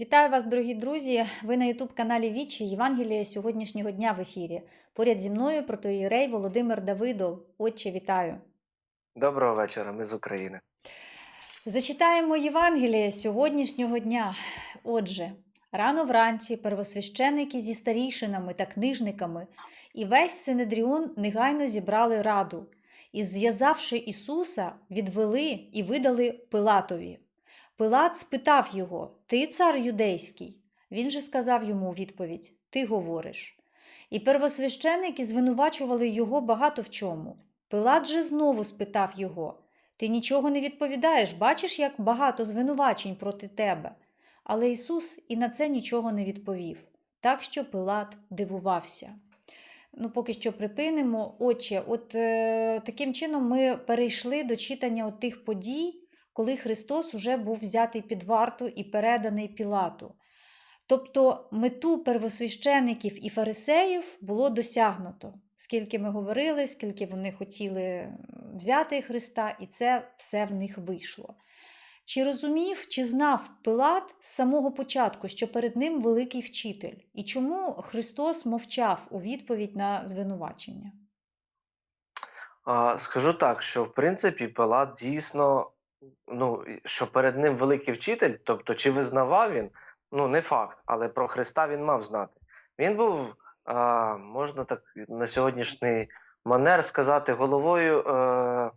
Вітаю вас, дорогі друзі! Ви на Ютуб-каналі Вічі Євангелія сьогоднішнього дня в ефірі. Поряд зі мною протоїрей Володимир Давидов. Отче, вітаю! Доброго вечора, ми з України. Зачитаємо Євангеліє сьогоднішнього дня. Отже, рано вранці первосвященики зі старійшинами та книжниками і весь Синедріон негайно зібрали раду і, зв'язавши Ісуса, відвели і видали Пилатові. Пилат спитав його: Ти цар юдейський? Він же сказав йому у відповідь: Ти говориш. І первосвященики звинувачували його багато в чому. Пилат же знову спитав його: Ти нічого не відповідаєш, бачиш, як багато звинувачень проти тебе. Але Ісус і на це нічого не відповів, так що Пилат дивувався. Ну, поки що припинимо. Отче, от е, таким чином ми перейшли до читання от тих подій, коли Христос уже був взятий під варту і переданий Пілату. Тобто мету первосвящеників і фарисеїв було досягнуто, скільки ми говорили, скільки вони хотіли взяти Христа, і це все в них вийшло. Чи розумів, чи знав Пилат з самого початку, що перед ним великий вчитель, і чому Христос мовчав у відповідь на звинувачення? Скажу так, що в принципі Пилат дійсно, ну, що перед ним великий вчитель, тобто чи визнавав він, ну не факт, але про Христа він мав знати. Він був, а, можна так на сьогоднішній манер сказати, головою е,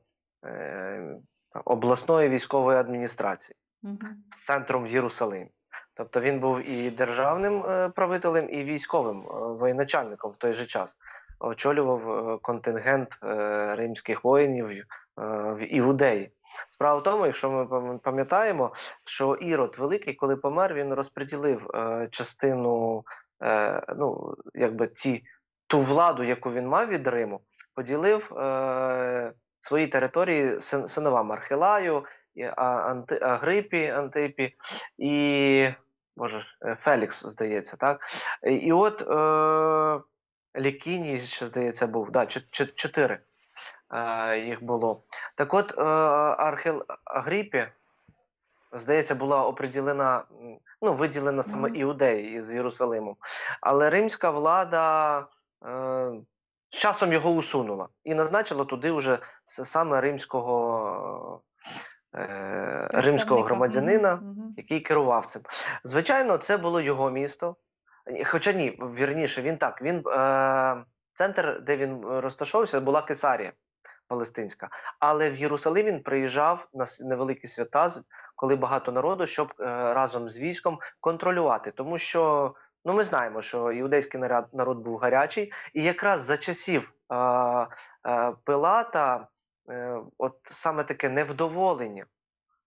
е, обласної військової адміністрації. Угу. з центром в Єрусалимі. Тобто він був і державним е, правителем, і військовим е, воєначальником в той же час. Очолював е, контингент е, римських воїнів е, в Іудеї. Справа в тому, якщо ми пам'ятаємо, що Ірод Великий, коли помер, він розподілив частину, ну, якби ті, ту владу, яку він мав від Риму, поділив свої території синовам Архилаю, Агрипі, Антипі і Боже, Фелікс, здається, так? І, от Лікіній, ще здається, був. Да, чо- чо- чотири е, їх було. Так от, е, Архил, Агрипі, здається, була оприділена, ну, виділена саме Мгм. Іудеї із Єрусалимом. Але римська влада е, з часом його усунула і назначила туди вже саме римського. Е, римського громадянина, який керував цим. Звичайно, це було його місто. Хоча ні, вірніше, він так. Він е, центр, де він е, розташовувався, була Кесарія Палестинська. Але в Єрусалим він приїжджав на невеликі свята, коли багато народу, щоб е, разом з військом контролювати. Тому що ну, ми знаємо, що іудейський наряд, народ був гарячий, і якраз за часів е, е, Пилата, е, от саме таке невдоволення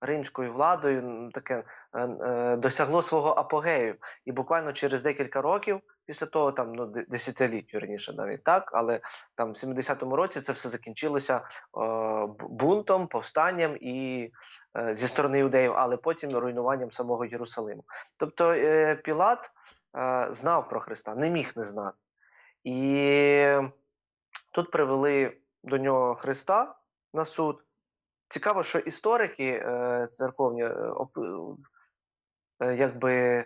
римською владою таке е, е, досягло свого апогею. І буквально через декілька років, після того, там ну де- десятиліть, вірніше, навіть так, але там в 70-му році це все закінчилося е, бунтом, повстанням і зі сторони юдеїв, але потім руйнуванням самого Єрусалиму. Тобто Пілат знав про Христа, не міг не знати. І тут привели до нього Христа на суд. Цікаво, що історики е, церковні е, е, якби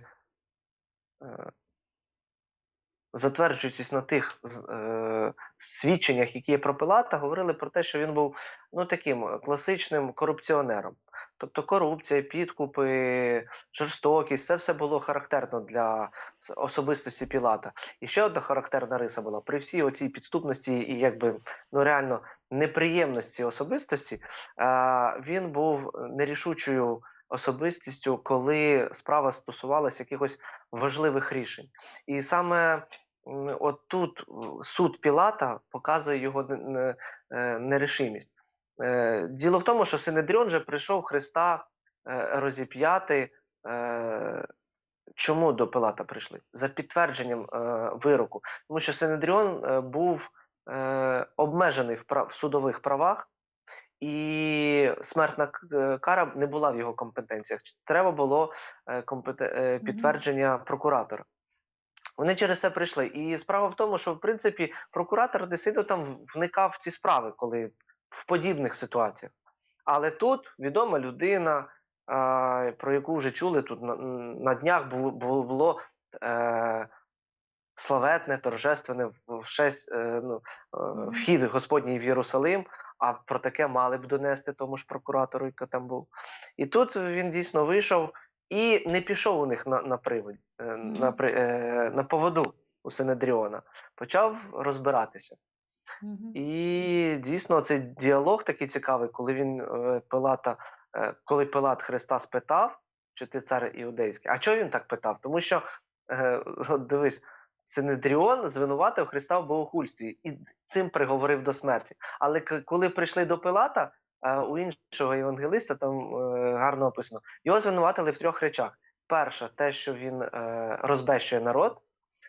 затверджуючись на тих е, свідченнях, які є про Пилата, говорили про те, що він був ну, таким е, класичним корупціонером. Тобто корупція, підкупи, жорстокість це все було характерно для особистості Пілата. І ще одна характерна риса була при всій оцій підступності і якби ну реально неприємності особистості, е, він був нерішучою особистістю, коли справа стосувалася якихось важливих рішень. І саме от тут суд Пілата показує його е, нерішимість. Е, Діло в тому, що Синедріон же прийшов Христа е, розіп'яти. Чому до Пилата прийшли? За підтвердженням вироку. Тому що Синедріон був обмежений в судових правах, і смертна е, кара не була в його компетенціях. Треба було е, компете- е, підтвердження прокуратора. Вони через це прийшли. І справа в тому, що в принципі прокуратор не там вникав в ці справи, коли в подібних ситуаціях. Але тут відома людина, про яку вже чули тут на, днях, було, було, славетне, торжественне в е, ну, вхід Господній в Єрусалим, а про таке мали б донести тому ж прокуратору, який там був. І тут він дійсно вийшов і не пішов у них на, на привід, е, на, е, на поводу у Синедріона. Почав розбиратися. І дійсно цей діалог такий цікавий, коли він е, Пилата, коли Пилат Христа спитав, чи ти цар іудейський. А чого він так питав? Тому що от дивись, Синедріон звинуватив Христа в богохульстві і цим приговорив до смерті. Але коли прийшли до Пилата, е, у іншого євангелиста там е, гарно описано, його звинуватили в трьох речах: перше, те, що він е, розбещує народ.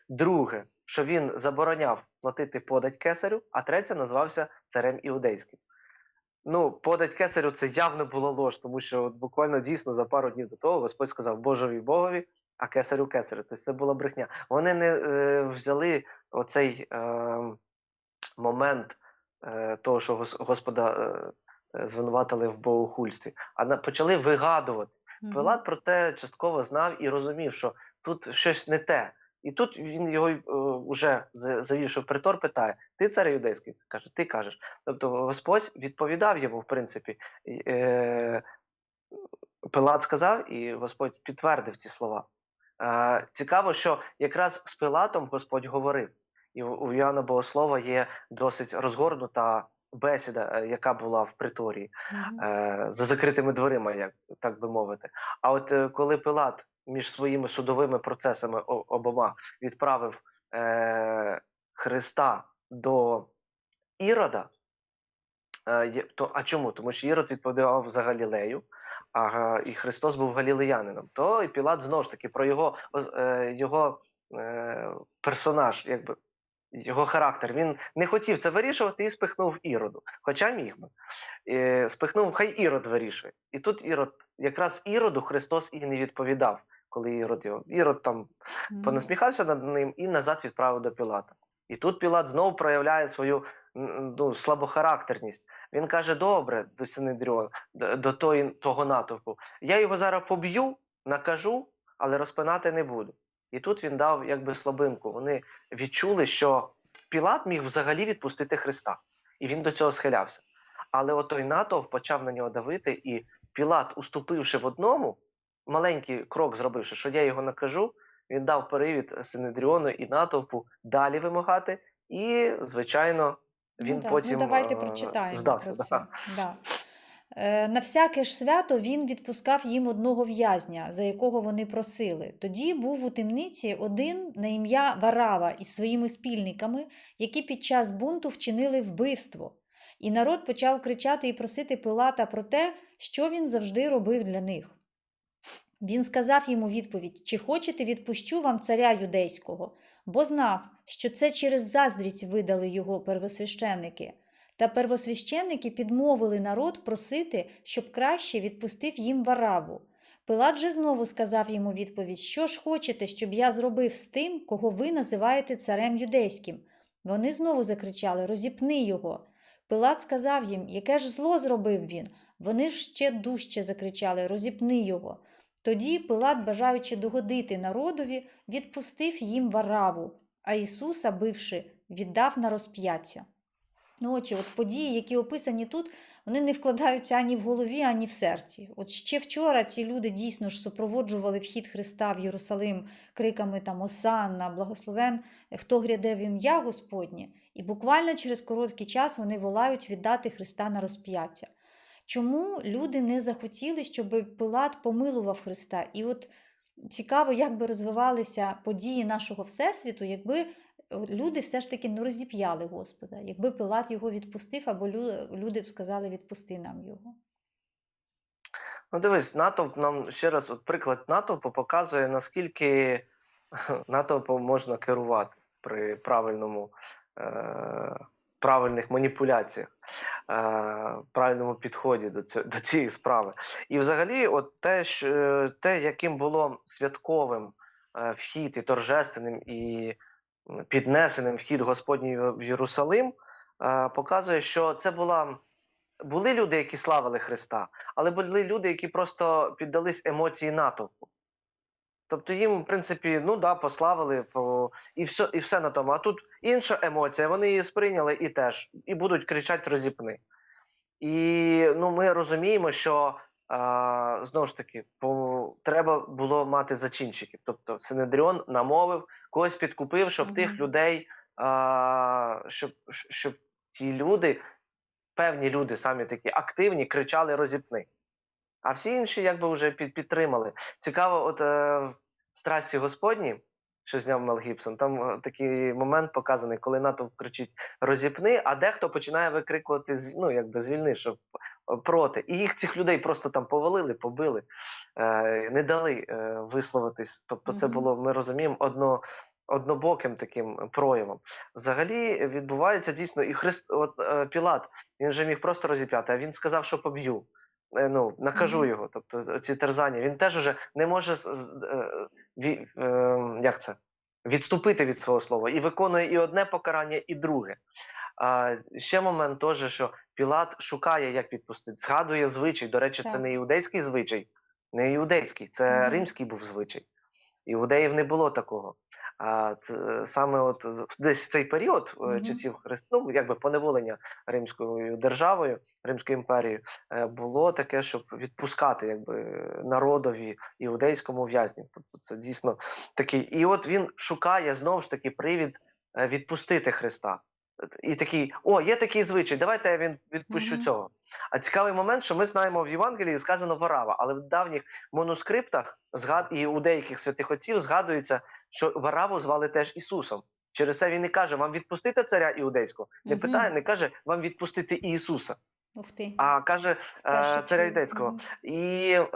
Друге, що він забороняв платити подать кесарю, а третє назвався царем іудейським. Ну, подать кесарю це явно була лож, тому що от буквально дійсно за пару днів до того Господь сказав Божові Богові, а кесарю кесарю. Тобто це була брехня. Вони не е, взяли оцей е, момент е, того, що гос- Господа е, е, звинуватили в богохульстві, а на, почали вигадувати. Мгм. Пилат про те частково знав і розумів, що тут щось не те. І тут він його е, вже завівши в притор, питає: Ти цар юдейський? Це каже, ти кажеш. Тобто Господь відповідав йому, в принципі. Е, Пилат сказав, і Господь підтвердив ці слова. Е, цікаво, що якраз з Пилатом Господь говорив. І у Іоанна Богослова є досить розгорнута бесіда, е, яка була в приторії е, за закритими дверима, як так би мовити. А от е, коли Пилат між своїми судовими процесами обома відправив е, Христа до Ірода, то, а чому? Тому що Ірод відповідав за Галілею, а і Христос був галілеянином. То і Пілат знову ж таки про його, е, його е, персонаж, якби. Його характер. Він не хотів це вирішувати і спихнув Іроду. Хоча міг би. Е, спихнув, хай Ірод вирішує. І тут Ірод, якраз Іроду Христос і не відповідав, коли Ірод його. Ірод там понасміхався над ним і назад відправив до Пілата. І тут Пілат знову проявляє свою ну, слабохарактерність. Він каже: добре, до Синедріона, до, до тої, того натовпу. Я його зараз поб'ю, накажу, але розпинати не буду. І тут він дав якби слабинку. Вони відчули, що Пілат міг взагалі відпустити Христа, і він до цього схилявся. Але от той натовп почав на нього давити, і Пілат, уступивши в одному, маленький крок зробивши, що я його накажу, він дав перевід Синедріону і натовпу далі вимагати, і, звичайно, він ну, так. потім ну, давайте е, прочитаємо здався. про це. Да. Е, На всяке ж свято він відпускав їм одного в'язня, за якого вони просили. Тоді був у темниці один на ім'я Варава із своїми спільниками, які під час бунту вчинили вбивство. І народ почав кричати і просити Пилата про те, що він завжди робив для них. Він сказав йому відповідь: Чи хочете відпущу вам царя юдейського? Бо знав, що це через заздрість видали його первосвященники. Та первосвященники підмовили народ просити, щоб краще відпустив їм вараву. Пилат же знову сказав йому відповідь: Що ж хочете, щоб я зробив з тим, кого ви називаєте царем юдейським? Вони знову закричали: Розіпни його. Пилат сказав їм, яке ж зло зробив він. Вони ж ще дужче закричали: Розіпни його. Тоді Пилат, бажаючи догодити народові, відпустив їм вараву, а Ісуса, бивши, віддав на розп'яття. Ну, отже, от події, які описані тут, вони не вкладаються ані в голові, ані в серці. От ще вчора ці люди дійсно ж супроводжували вхід Христа в Єрусалим криками там Осанна, благословен, хто гряде в ім'я Господнє, і буквально через короткий час вони волають віддати Христа на розп'яття. Чому люди не захотіли, щоб Пилат помилував Христа? І от цікаво, як би розвивалися події нашого Всесвіту, якби е, люди все ж таки не розіп'яли Господа, якби Пилат його відпустив, або люди б сказали, відпусти нам його. Ну, дивись, натовп нам ще раз, от приклад натовпу показує, наскільки натовпом можна керувати при правильному, е, правильних маніпуляціях, е, правильному підході до, цього, до цієї справи. І взагалі, от те, що, е, те, яким було святковим е, вхід і торжественним, і піднесеним вхід Господній в Єрусалим, показує, що це була були люди, які славили Христа, але були люди, які просто піддались емоції натовпу. Тобто їм, в принципі, ну да, пославили, по... і, все, і все на тому. А тут інша емоція, вони її сприйняли і теж, і будуть кричати розіпни. І ну, ми розуміємо, що а, знову ж таки, по, треба було мати зачинщиків. Тобто Синедріон намовив, когось підкупив, щоб Мгм. тих людей, а, щоб, щоб ті люди, певні люди, самі такі активні, кричали розіпни. А всі інші якби вже підтримали. Цікаво, от е, в страсті Господні, що зняв Мел Гібсон, там е, такий момент показаний, коли натовп кричить розіпни, а дехто починає викрикувати ну, якби звільни, щоб е, проти. І їх цих людей просто там повалили, побили, е, не дали е, висловитись. Тобто, це було, ми розуміємо, одно. Однобоким таким проявом. Взагалі відбувається дійсно і Христ, от е, Пілат, він же міг просто розіп'яти, а він сказав, що поб'ю. Е, ну, накажу його. Тобто ці терзання. Він теж уже не може е, е, як це? відступити від свого слова і виконує і одне покарання, і друге. А ще момент теж, що Пілат шукає, як відпустити, згадує звичай. До речі, це не іудейський звичай, не іудейський, це Мгм. римський був звичай. Іудеїв не було такого. А це саме от десь в цей період mm -hmm. часів Христу, ну якби поневолення Римською державою, Римською імперією, е, було таке, щоб відпускати якби народові іудейському в'язнів. Тобто це дійсно такий. І от він шукає знову ж таки привід е, відпустити Христа. І такий: о, є такий звичай, давайте я він відпущу Мгм. цього. А цікавий момент, що ми знаємо в Євангелії сказано Варава, але в давніх манускриптах згад... і у деяких святих отців згадується, що Вараву звали теж Ісусом. Через це він не каже вам відпустити царя іудейського, не Мгм. питає, не каже вам відпустити Ісуса, Ух ти. а каже е, царя чую. юдейського. Мгм. І е,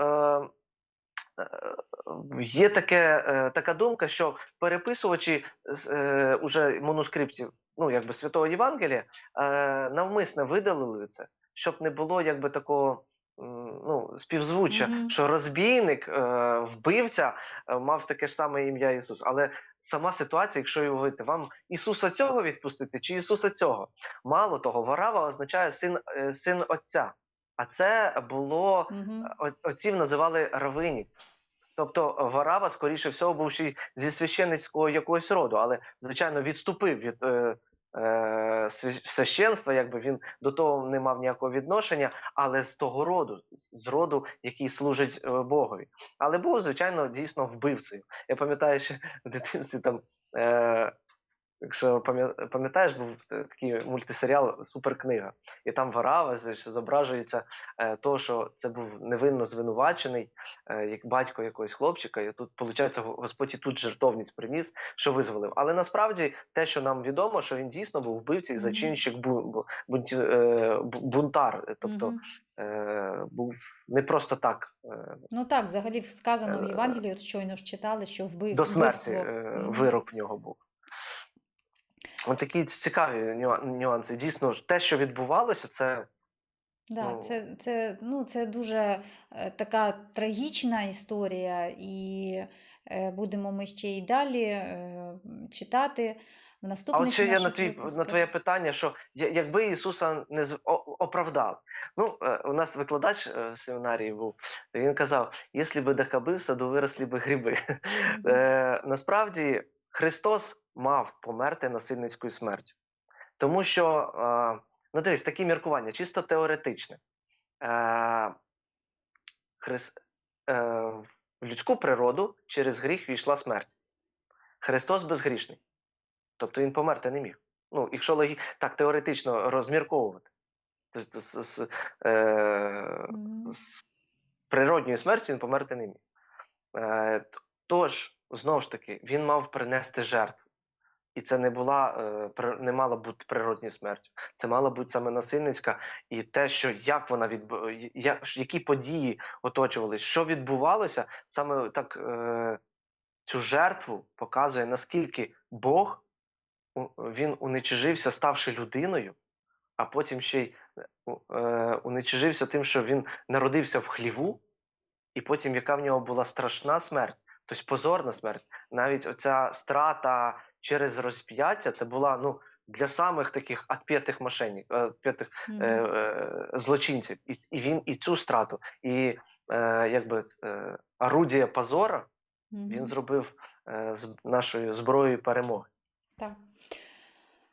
є таке, е, така думка, що переписувачі з е, уже манускриптів, ну якби святого Євангелія, е, навмисне видалили це, щоб не було якби такого. Ну, співзвуччя, Мгм. що розбійник, е, вбивця е, мав таке ж саме ім'я Ісус. Але сама ситуація, якщо його говорити, вам Ісуса цього відпустити чи Ісуса цього? Мало того, Варава означає син, е, син Отця. А це було Мгм. О- отців називали равині. Тобто Варава, скоріше всього, був ще зі священницького якогось роду, але, звичайно, відступив від е, е, священства, якби він до того не мав ніякого відношення, але з того роду, з з роду, який служить е, Богові. Але був, звичайно, дійсно вбивцею. Я пам'ятаю, що в дитинстві там. Е, Якщо пам'ятаєш, був такий мультисеріал Суперкнига, і там Варава зображується е, то, що це був невинно звинувачений, е, як батько якогось хлопчика, і тут, виходить, Господь і тут жертовність приніс, що визволив. Але насправді те, що нам відомо, що він дійсно був вбивця і зачинщик бу- бу- бунті- е, бу- бунтар, тобто був не просто так Ну так, взагалі сказано в Євангелії, от щойно ж читали, що вбив до смерті вбивство. вирок в нього був. Такі цікаві нюанси. Дійсно, те, що відбувалося, це Да, Ну. це, це, ну, це дуже е, така трагічна історія, і е, будемо ми ще й далі е, читати в А наступних от ще я на твій на твоє питання, що якби Ісуса не з- о- Ну, е, у нас викладач е, в семінарії був, він казав: якщо би дахаби, в саду виросли би гриби. Мгм. Е, насправді Христос мав померти насильницькою смертю. Тому що, е, ну дивись, такі міркування, чисто теоретичне. Е, Хрис, е, в людську природу через гріх війшла смерть. Христос безгрішний. Тобто він померти не міг. Ну, якщо логі... так теоретично розмірковувати. Тобто з, з, е, з природньою смертю він померти не міг. Е, тож, знову ж таки, він мав принести жертву. І це не була е, не мала бути природньою смертю. Це мала бути саме насильницька, і те, що як вона відбу... я... які події оточувалися, що відбувалося, саме так е... цю жертву показує, наскільки Бог він уничижився, ставши людиною, а потім ще й е, уничижився тим, що він народився в хліву, і потім яка в нього була страшна смерть, тобто позорна смерть. Навіть оця страта через розп'яття, це була ну, для самих таких отпетих мошенник, е, отпетих Мгм. е, е, злочинців. І, і він і цю страту, і е, якби е, орудія позора він зробив е, з нашою зброєю перемоги. Так.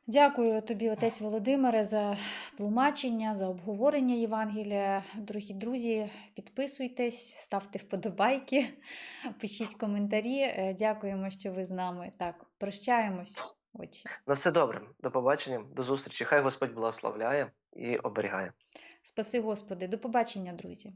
Дякую тобі, отець Володимире, за тлумачення, за обговорення Євангелія. Дорогі друзі, підписуйтесь, ставте вподобайки, пишіть коментарі. Е, Дякуємо, що ви з нами. Так, прощаємось. Очі. На все добре. До побачення, до зустрічі. Хай Господь благословляє і оберігає. Спаси Господи, до побачення, друзі.